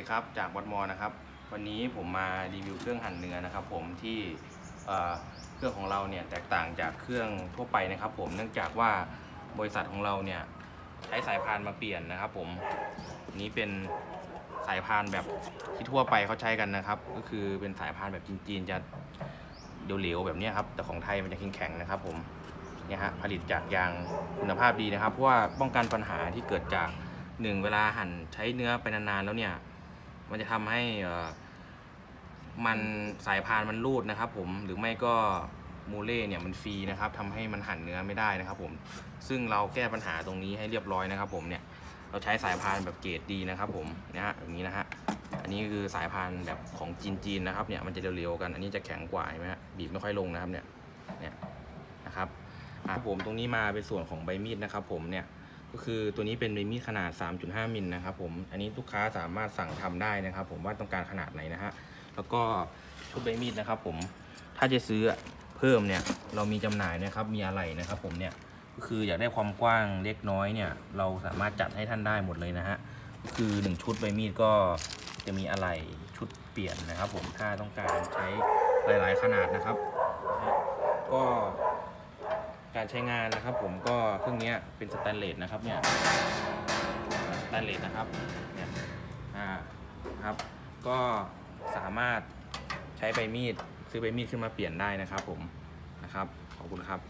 ดีครับจากวัดมอนะครับ วันนี้ผมมารีวิวเครื่องหั่นเนื้อนะครับ ผมที่เอ่อเครื่องของเราเนี่ยแตกต่างจากเครื่องทั่วไปนะครับ ผมเนื่องจากว่าบริษัทของเราเนี่ยใช้สายพานมาเปลี่ยนนะครับ ผมนี้เป็นสายพานแบบที่ทั่วไปเขาใช้กันนะครับ ก็คือเป็นสายพานแบบจีนๆจะเหลวๆแบบนี้ครับแต่ของไทยมันจะแข็งๆนะครับ ผมเนี่ยฮะผลิตจากยางคุณภาพดีนะครับเพราะว่าป้องกันปัญหาที่เกิดจากหนึ่งเวลาหั่นใช้เนื้อไปนานๆแล้วเนี่ย มันจะทำให้มันสายพานมันรูดนะครับ ผมหรือไม่ก็มูเล่เนี่ยมันฟรีนะครับทำให้มันหั่นเนื้อไม่ได้นะครับ ผมซึ่งเราแก้ปัญหาตรงนี้ให้เรียบร้อยนะครับ ผมเนี่ยเราใช้สายพานแบบเกรดดีนะครับ ผมนะฮะอย่างนี้นะฮะอันนี้คือสายพานแบบของจีนๆนะครับเนี่ยมันจะเร็วๆกัน อันนี้จะแข็งกว่าเห็นไหมฮะบีบไม่ค่อยลงนะครับเนี่ยเนี่ยนะครับอะผมตรงนี้มาเป็นส่วนของใบมีดนะครับ ผมเนี่ย ก็คือตัวนี้เป็นใบมีดขนาด 3.5 มิลนะครับผม อันนี้ลูกค้าสามารถสั่งทำได้นะครับ ผมว่าต้องการขนาดไหนนะฮะ แล้วก็ชุดใบมีดนะครับ ผม ถ้าจะซื้อเพิ่มเนี่ย เรามีจำหน่ายนะครับ มีอะไรนะครับ ผมเนี่ย ก็คืออยากได้ความกว้างเล็กน้อยเนี่ย เราสามารถจัดให้ท่านได้หมดเลยนะฮะก็คือ 1 ชุดใบมีดก็จะมีอะไรชุดเปลี่ยนนะครับ ผม ถ้าต้องการใช้หลาย ๆ ขนาดนะครับ ก็ การใช้งานนะครับ ผมก็เครื่องนี้เป็นสแตนเลสนะครับเนี่ยสแตนเลสนะครับเนี่ยอ่าครับ ก็สามารถใช้ใบมีดซื้อใบมีดขึ้นมาเปลี่ยนได้นะครับ ผมนะครับขอบคุณครับ